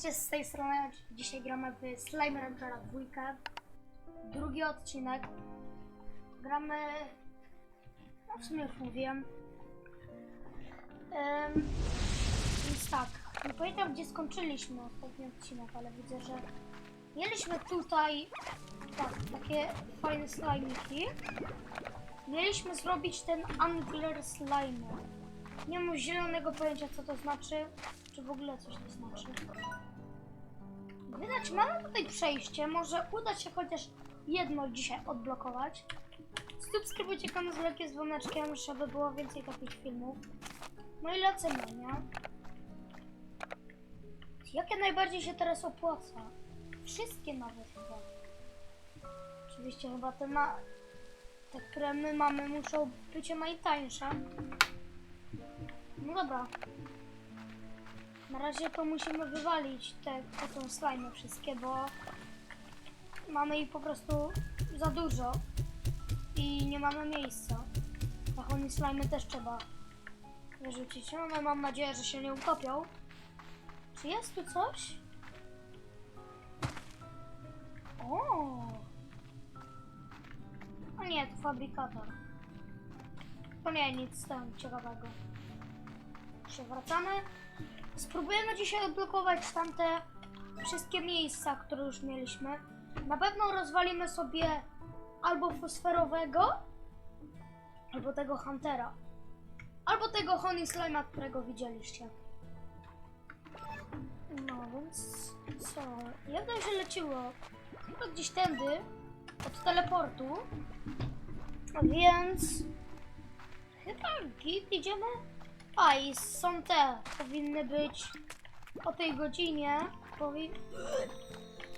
Witajcie z tej strony. Dzisiaj gramy w Slime Ranchera 2. Drugi odcinek. Gramy. No w sumie już mówiłem. Em, więc tak. Nie pamiętam gdzie skończyliśmy ostatni odcinek, ale widzę, że mieliśmy tutaj tak, takie fajne slajmiki. Mieliśmy zrobić ten Angler Slime. Nie mam zielonego pojęcia co to znaczy, czy w ogóle coś to znaczy. Widać, mamy tutaj przejście, może uda się chociaż jedno dzisiaj odblokować. Subskrybujcie kanał z lekkim dzwoneczkiem, żeby było więcej takich filmów. No i lecimy, nie? Jakie najbardziej się teraz opłaca? Wszystkie nawet chyba. Oczywiście chyba te, na... te które my mamy muszą być najtańsze. No dobra. Na razie to musimy wywalić te tą slajmy wszystkie, bo mamy ich po prostu za dużo i nie mamy miejsca. Oni slajmy też trzeba wyrzucić. No, no mam nadzieję, że się nie utopią. Czy jest tu coś? O! O nie, to fabrykator. To nie, nic tam ciekawego. Przewracamy. Spróbujemy dzisiaj odblokować tamte wszystkie miejsca, które już mieliśmy. Na pewno rozwalimy sobie albo fosferowego, albo tego Huntera. Albo tego Honey Slime'a, którego widzieliście. No więc co? Jak dobrze leciło? Chyba gdzieś tędy, od teleportu. Więc chyba git idziemy. A i są te, powinny być o tej godzinie.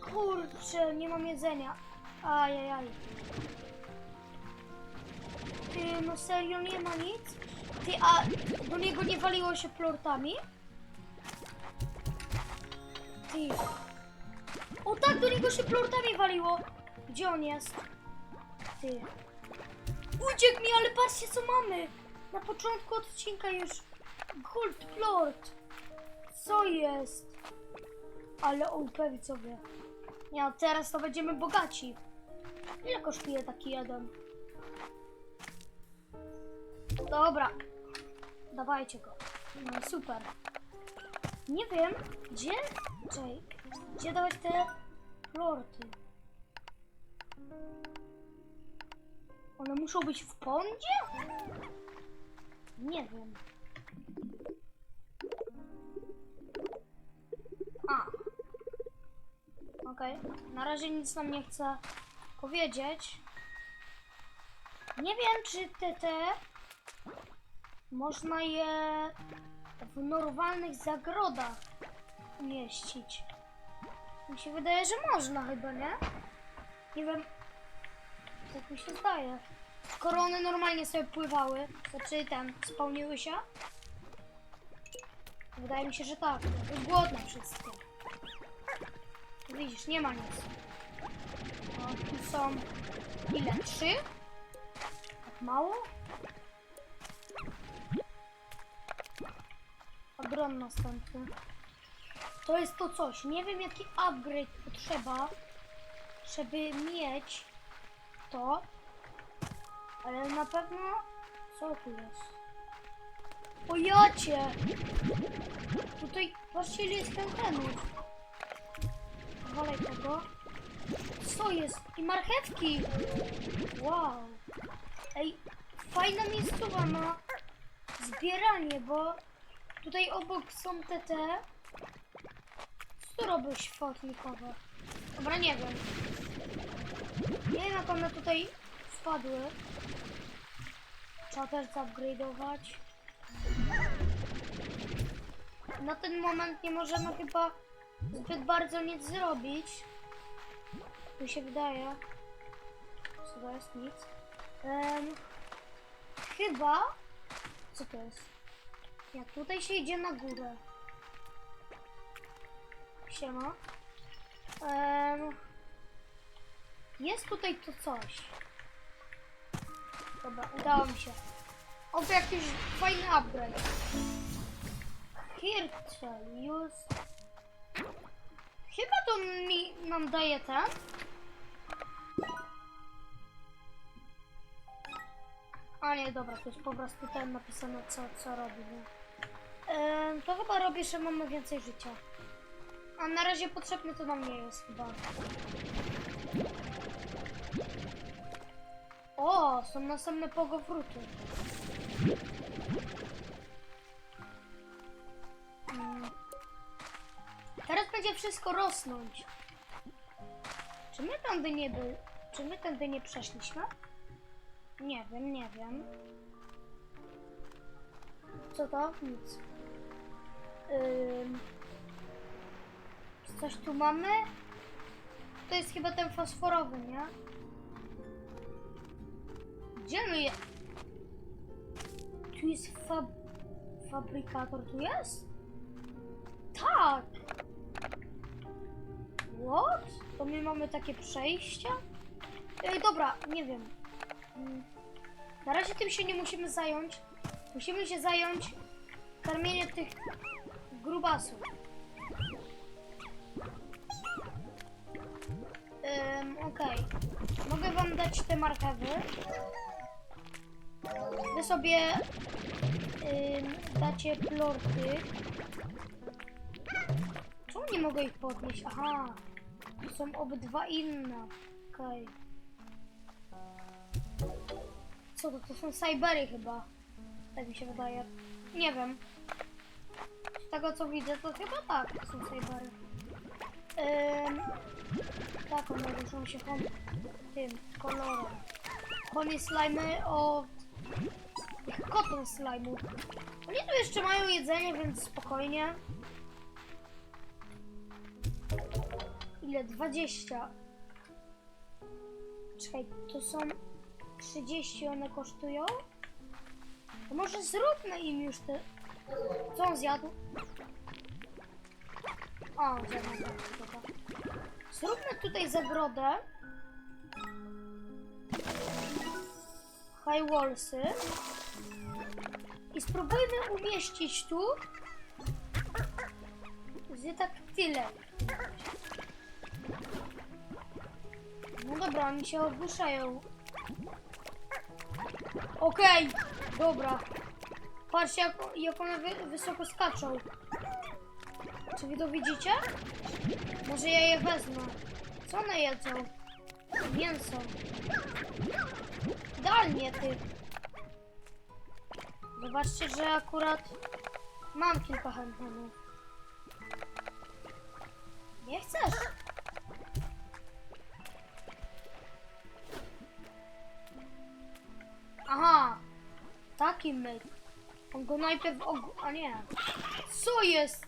Kurczę, nie mam jedzenia. Ajajaj. Ty, no serio nie ma nic? Ty, a do niego nie waliło się plortami? Ty. O tak, do niego się plortami waliło. Gdzie on jest? Ty. Uciekł mi, ale patrzcie co mamy. Na początku odcinka już Gold Plort. Co jest? Ale OP widzowie. Nie, a teraz to będziemy bogaci. Ile kosztuje taki jeden? Dobra. Dawajcie go. No super. Nie wiem, gdzie... Czekaj, gdzie dawać te plorty? One muszą być w pądzie? Nie wiem. A. Okej. Na razie nic nam nie chce powiedzieć. Nie wiem, czy te te można je w normalnych zagrodach umieścić. Mi się wydaje, że można chyba, nie? Nie wiem. Tak mi się zdaje. Skoro one normalnie sobie pływały, znaczy ten, spełniły się? Wydaje mi się, że tak. Jest głodne wszystko. Widzisz, nie ma nic. O, tu są... Ile? Trzy? Tak mało? Agron następny. To jest to coś. Nie wiem jaki upgrade potrzeba, żeby mieć to. Ale na pewno... Co tu jest? O jacie! Tutaj patrzcie ile jest tentenów. Walej tego. Co jest? I marchewki! Wow! Ej, fajna miejscowa na zbieranie, bo tutaj obok są te te. Co tu robią światlikowe? Dobra, nie wiem. Nie wiem jak one tutaj wpadły. Trzeba też upgrade'ować. Na ten moment nie możemy chyba zbyt bardzo nic zrobić. Mi się wydaje. Co to jest? Nic. Em, chyba... Co to jest? Jak tutaj się idzie na górę. Siema. Em, jest tutaj to coś. Dobra, udało mi się. Oby jakiś fajny upgrade. Hircze, use on mi nam daje ten? A nie, dobra, to jest po prostu ten napisane, co, co robi. Em, to chyba robi, że mamy więcej życia. A na razie potrzebne to nam nie jest chyba. O, są następne pogowróty. Mm. Teraz będzie wszystko rosnąć. Czy my tędy nie by... Czy my tędy nie przeszliśmy? Nie wiem, nie wiem. Co to? Nic. Ym... Coś tu mamy? To jest chyba ten fosforowy, nie? Gdzie my je... Tu jest fab... Fabrykator, tu jest? Tak! What? To my mamy takie przejścia? Ej, dobra, nie wiem. Mm. Na razie tym się nie musimy zająć. Musimy się zająć karmieniem tych grubasów. Ym, Okej. Mogę wam dać te marchewy. Wy sobie ym, dacie plorty. Czemu nie mogę ich podnieść? Aha. To są obydwa inne. Okej. Co to? To są cybery chyba. Tak mi się wydaje. Nie wiem. Z tego co widzę, to chyba tak, to są cybery. Ym, tak, one różnią się tym kolorem. Honey slimy od tych cotton slime'ów. Oni tu jeszcze mają jedzenie, więc spokojnie. Ile? 20. Czekaj, to są 30 one kosztują? To może zróbmy im już te... Co on zjadł? O, zjadł. Zróbmy tutaj zagrodę. High wallsy. I spróbujmy umieścić tu gdzie tak tyle. No dobra, oni się ogłuszają. Okej, dobra. Patrzcie, jak, jak one wy, wysoko skaczą. Czy wy to widzicie? Może ja je wezmę. Co one jedzą? Mięso. Idealnie, ty. Zobaczcie, że akurat mam kilka chętnych. Nie chcesz? Aha, taki myk. On go najpierw og... A nie. Co jest?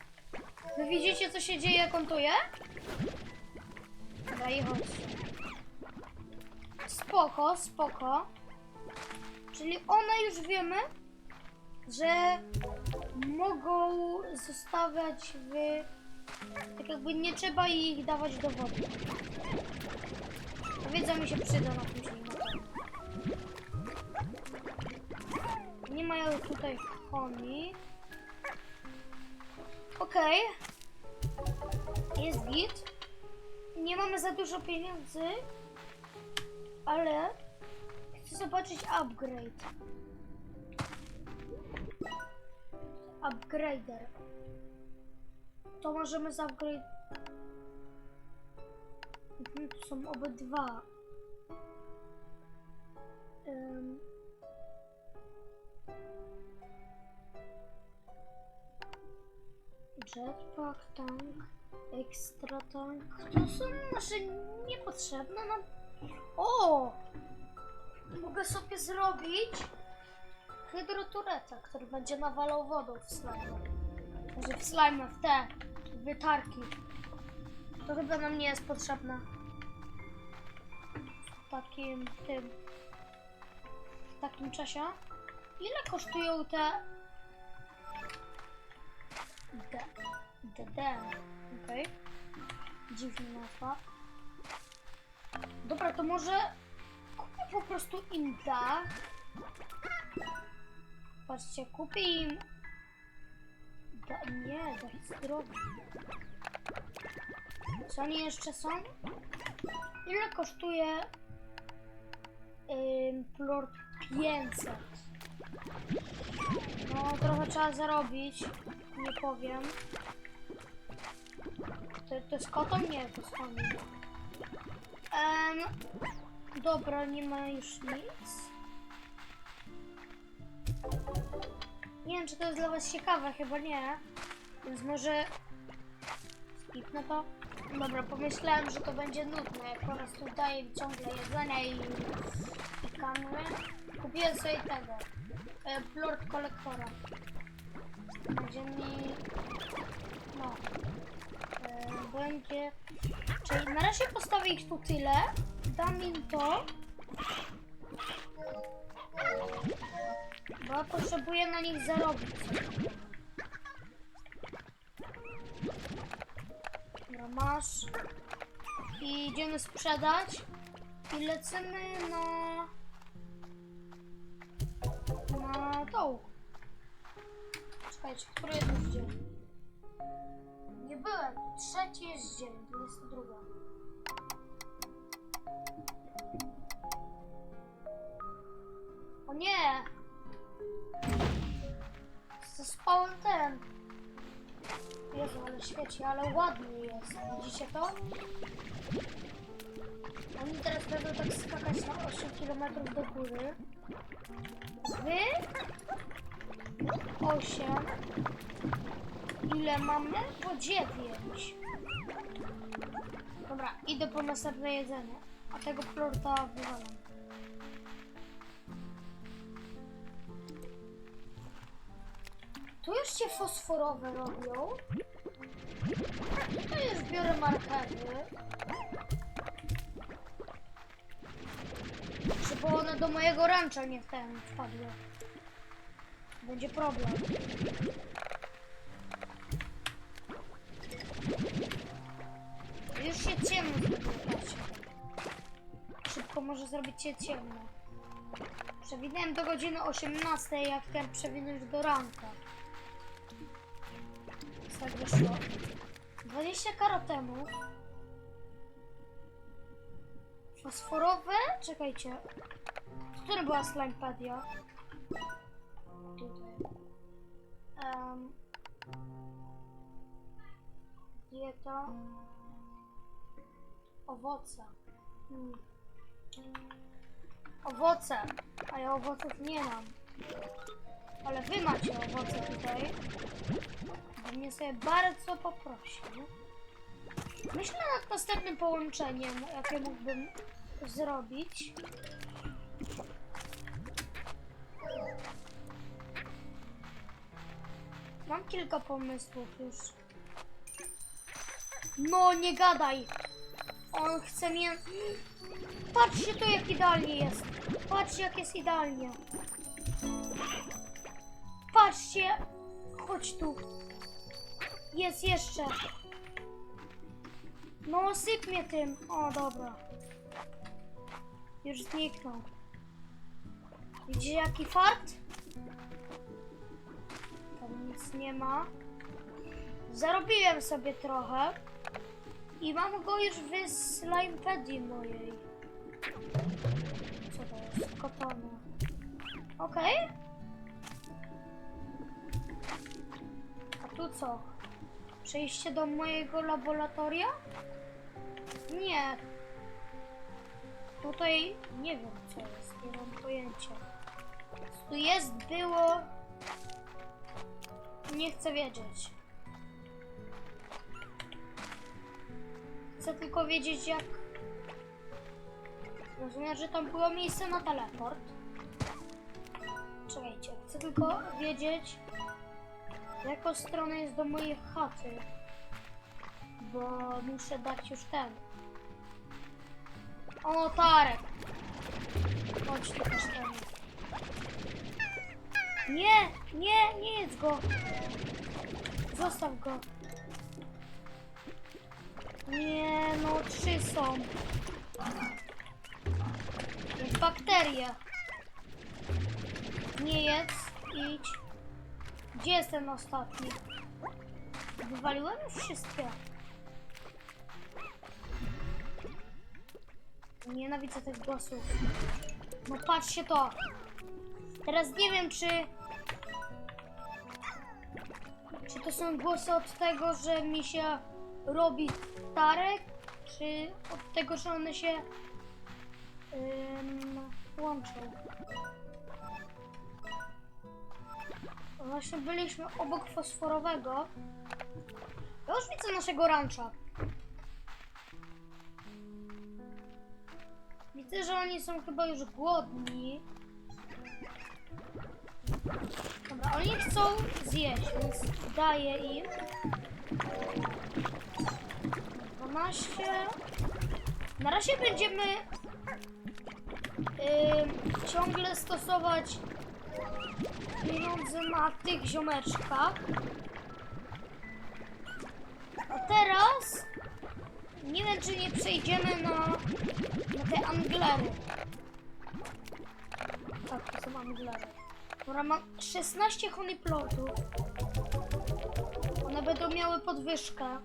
Wy widzicie, co się dzieje, jak on to je? Chodźcie. Spoko, spoko. Czyli one już wiemy, że mogą zostawiać w... Tak jakby nie trzeba ich dawać do wody. Ta Wiedza mi się przyda na później. Nie mają tutaj chomii. Okej. Jest git. Nie mamy za dużo pieniędzy, ale chcę zobaczyć upgrade. Upgrader. To możemy zupgrade. Mhm, są obydwa. Ym. Jetpack, tank, extra tank. To są nasze niepotrzebne nam. O! Mogę sobie zrobić hydrotureta, który będzie nawalał wodą w slime. Może w slime, w te wytarki. To chyba nam nie jest potrzebne. W takim tym. W takim czasie. Ile kosztują te. D. D. D. Okej. Dziwna nazwa. Dobra, to może kupię po prostu im dach. Patrzcie, kupię im... Da, nie, jest drogi. Co oni jeszcze są? Ile kosztuje ym, plort 500? No, trochę trzeba zarobić. Nie powiem. To, to jest kotą? Nie, to jest konie. Em, dobra, nie ma już nic. Nie wiem, czy to jest dla Was ciekawe, chyba nie. Więc może skipnę to. Dobra, pomyślałem, że to będzie nudne, jak po prostu daję ciągle jedzenia i, i kamy. Kupiłem sobie tego. E, plort kolektora. Będzie mi... No. E, będzie... Czyli na razie postawię ich tu tyle. Dam im to. Bo ja potrzebuję na nich zarobić. Dobra, masz. I idziemy sprzedać. I lecimy na... Na dołu. Czekajcie, który jest już dzień? Nie byłem. Trzeci jest dzień, 22. O nie! Zaspałem ten. Jezu, ale świeci, ale ładnie jest. Widzicie to? Oni teraz będą tak skakać na 8 km do góry. Wy? 8. Ile mamy? Po 9. Dobra, idę po następne jedzenie. A tego plorta wywalam. Tu już się fosforowe robią. Tu już biorę marchewy. Żeby one do mojego rancza nie ten wpadły. Będzie problem. Już się ciemno zrobiło. Szybko może zrobić się ciemno. Przewinąłem do godziny 18, jak chciałem przewinąć do ranka. Tak wyszło. 20 karotemów. Fosforowe? Czekajcie. Która była slimepedia? Tutaj. Um, dieta. Owoce. Hmm. Owoce. A ja owoców nie mam. Ale wy macie owoce tutaj. Bym mnie sobie bardzo poprosił. Myślę nad następnym połączeniem, jakie mógłbym zrobić. Mam kilka pomysłów już. No, nie gadaj! On chce mnie... Patrzcie tu, jak idealnie jest. Patrzcie, jak jest idealnie. Patrzcie! Chodź tu. Jest jeszcze. No, syp mnie tym. O, dobra. Już zniknął. Widzicie, jaki fart? Tam nic nie ma. Zarobiłem sobie trochę. I mam go już w slimepedii mojej. Co to jest? Kotony. Okej. A tu co? Przejście do mojego laboratoria? Nie. Tutaj nie wiem co jest, nie mam pojęcia. Tu jest, było... Nie chcę wiedzieć. Chcę tylko wiedzieć jak... Rozumiem, że tam było miejsce na teleport. Czekajcie, chcę tylko wiedzieć jaką stronę jest do mojej chaty. Bo muszę dać już ten. O, Tarek! Chodź tu kasztanie. Nie, nie, nie jedz go. Zostaw go. Nie, no trzy są. Jest bakteria. Nie jedz, idź. Gdzie jest ten ostatni? Wywaliłem wszystkie. Nienawidzę tych głosów. No patrzcie to. Teraz nie wiem, czy... Czy to są głosy od tego, że mi się robi tarek, czy od tego, że one się um, łączą. Właśnie byliśmy obok fosforowego. Ja już widzę naszego rancha. Widzę, że oni są chyba już głodni. Dobra, oni chcą zjeść, więc daję im. 12. Na razie będziemy ym, ciągle stosować pieniądze na tych ziomeczkach. A teraz nie wiem, czy nie przejdziemy na, na te anglery. Tak, to są anglery. Dobra, mam 16 honeyplotów. One będą miały podwyżkę.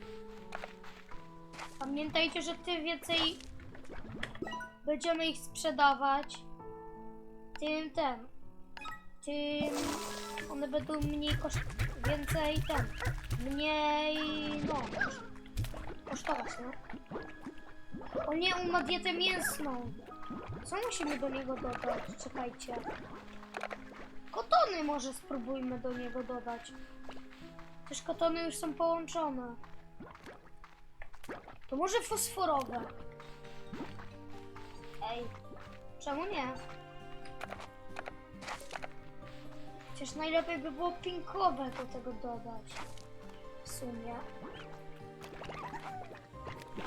Pamiętajcie, że tym więcej będziemy ich sprzedawać, tym ten, tym one będą mniej koszt... więcej ten, mniej, no, koszt- kosztować, no. O nie, on ma dietę mięsną. Co musimy do niego dodać? Czekajcie. Kotony może spróbujmy do niego dodać. Przecież kotony już są połączone. To może fosforowe. Ej, czemu nie? Przecież najlepiej by było pinkowe do tego dodać. W sumie.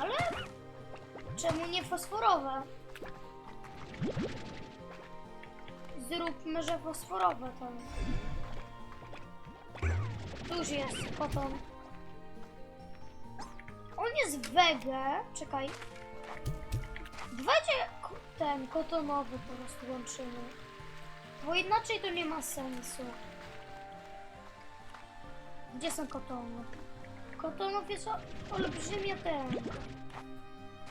Ale czemu nie fosforowe? Zróbmy, że fosforowe tam. Tu już jest koton. On jest wege. Czekaj. Ko- ten kotonowy po prostu łączymy. Bo inaczej to nie ma sensu. Gdzie są kotony? Kotonów jest o- olbrzymia ten.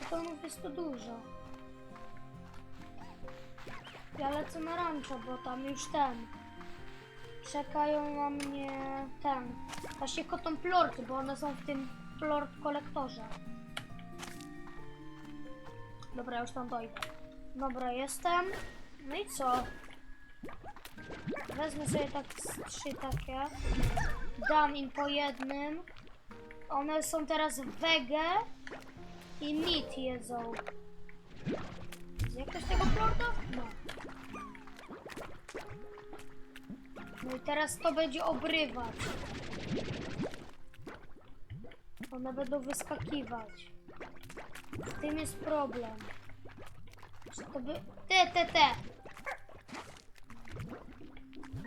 Kotonów jest to dużo. Ja lecę na rancho, bo tam już ten. Czekają na mnie ten. Właśnie koton plorty, bo one są w tym plort kolektorze. Dobra, już tam dojdę. Dobra, jestem. No i co? Wezmę sobie tak z trzy takie. Dam im po jednym. One są teraz wege i meat jedzą. Zje ktoś tego plorta? No. No i teraz to będzie obrywać. One będą wyskakiwać. Z tym jest problem. Że to by... Te, te, te!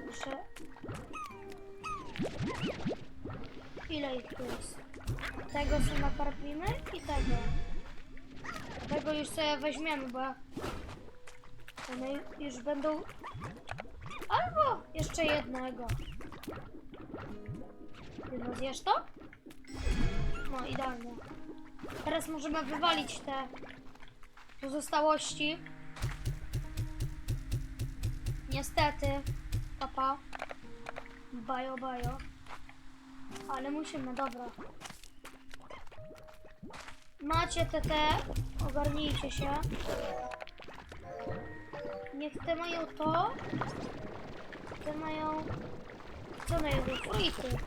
Muszę... Ile ich tu jest? Tego sobie nakarpimy i tego. Tego już sobie weźmiemy, bo one już będą... Albo jeszcze jednego. Ty no zjesz to? No, idealnie. Teraz możemy wywalić te pozostałości. Niestety. Papa. Bajo, bajo. Ale musimy, dobra. Macie TT, ogarnijcie się. Niech te mają to. Te mają... Co jedzą? Fruity.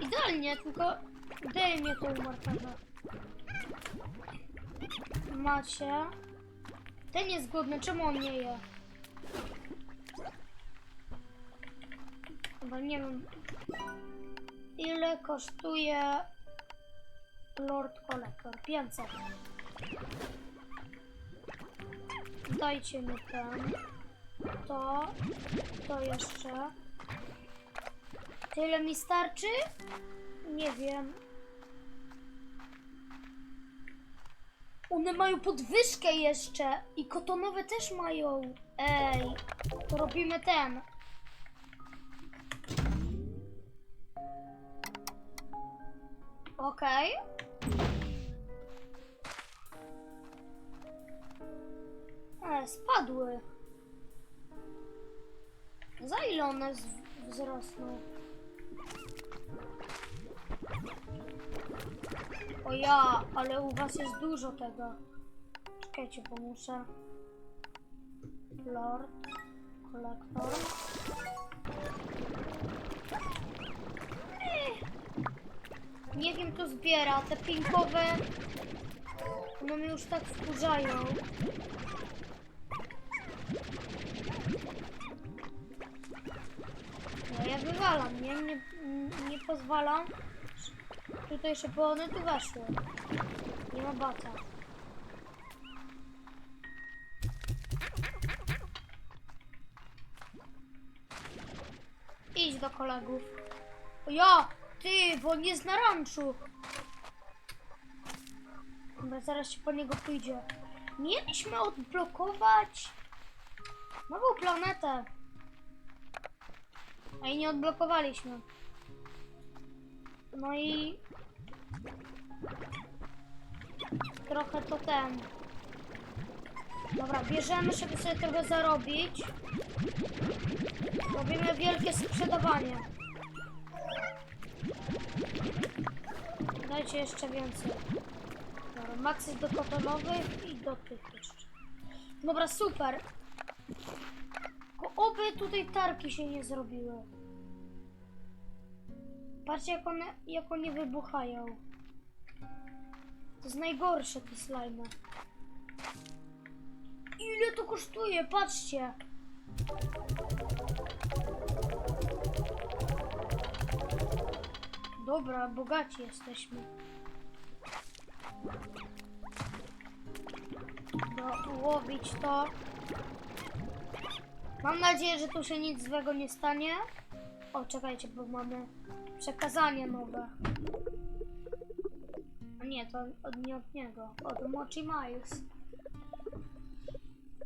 Idealnie, tylko daj mnie tą marchewę. Macie. Ten jest głodny, czemu on nie je? Chyba nie wiem. Ile kosztuje Lord Collector? 500. Dajcie mi ten. To. To jeszcze. Tyle mi starczy? Nie wiem. One mają podwyżkę jeszcze i kotonowe też mają. Ej, to robimy ten. Okej. Okay. E, spadły. Za ile one wzrosną? O ja, ale u was jest dużo tego. Czekajcie, bo muszę. Lord, kolektor. Nie wiem, kto zbiera. Te pinkowe. One mnie już tak wkurzają. No ja wywalam, nie? Nie, nie pozwalam. Tutaj, żeby one tu weszły. Nie ma bata. Idź do kolegów. O ja! Ty, bo on jest na ranczu. Dobra, zaraz się po niego pójdzie. Mieliśmy odblokować nową planetę. A i nie odblokowaliśmy. No i trochę to ten. Dobra, bierzemy, żeby sobie trochę zarobić. Robimy wielkie sprzedawanie. Dajcie jeszcze więcej. Dobra, jest do kotonowych i do tych jeszcze. Dobra, super. Tylko oby tutaj tarki się nie zrobiły. Patrzcie jak one, jak one wybuchają. To jest najgorsze te slajmy. Ile to kosztuje? Patrzcie. Dobra, bogaci jesteśmy. No, ułowić to. Mam nadzieję, że tu się nic złego nie stanie. O, czekajcie, bo mamy przekazanie nowe. A nie, to od, nie od niego, od Mochi Miles.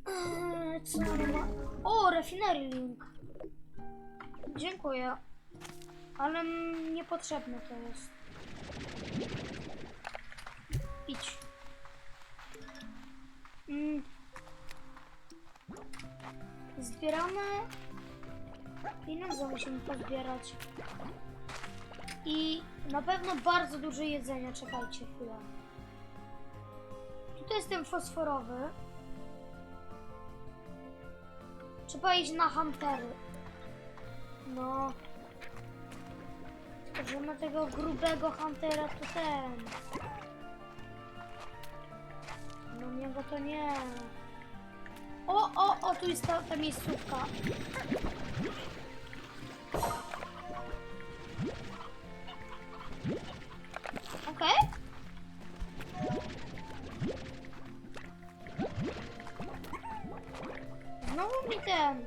Eee, co ma? O, refinery link. Dziękuję. Ale niepotrzebne to jest. Idź. Mm. Zbieramy. Pieniądze musimy pozbierać. I na pewno bardzo dużo jedzenia. Czekajcie chwilę. Tutaj jest ten fosforowy. Trzeba iść na huntery. No. Że tego grubego huntera to ten. No niego to nie. O, o, o, tu jest ta, ta miejscówka. Mi ten.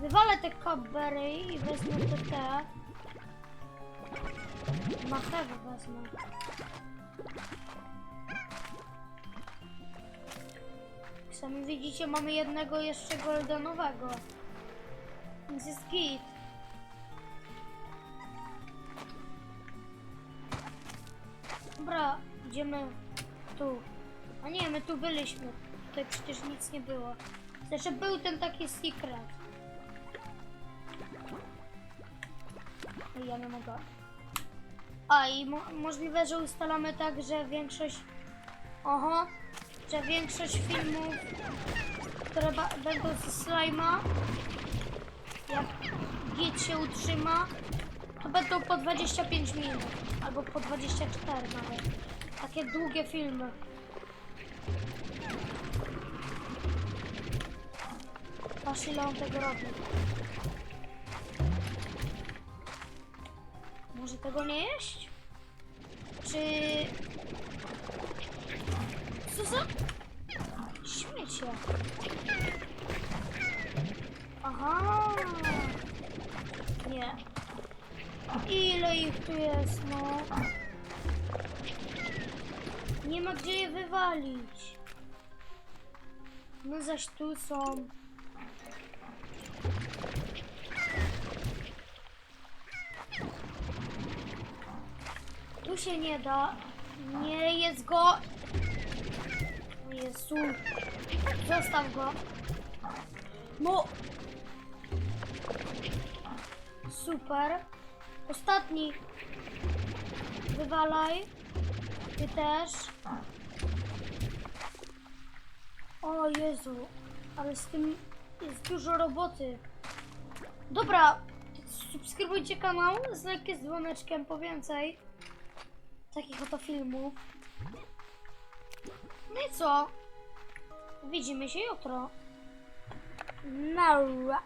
Wywalę te kabery i wezmę te te. Marchewę wezmę. Jak Sami widzicie, mamy jednego jeszcze goldenowego. Więc jest git. Dobra, idziemy tu. A nie, my tu byliśmy. Tutaj przecież nic nie było. Znaczy był ten taki secret. Ej, Ja nie mogę. A i mo możliwe, że ustalamy tak, że większość. Oho, że większość filmów, które będą ze slajma, jak git się utrzyma, to będą po 25 minut, albo po 24 nawet. Takie długie filmy. Patrz ile on tego robi. Może tego nie jeść? Czy... Co za... Śmiecie. Aha. Nie. Ile ich tu jest, no? Nie ma gdzie je wywalić. No zaś tu są. Się nie da. Nie jest go. Jezu. Zostaw go. No. Super. Ostatni. Wywalaj. Ty też. O Jezu. Ale z tym jest dużo roboty. Dobra. Subskrybujcie kanał z lekkim dzwoneczkiem po więcej takich oto filmów. No i co? Widzimy się jutro. Nara.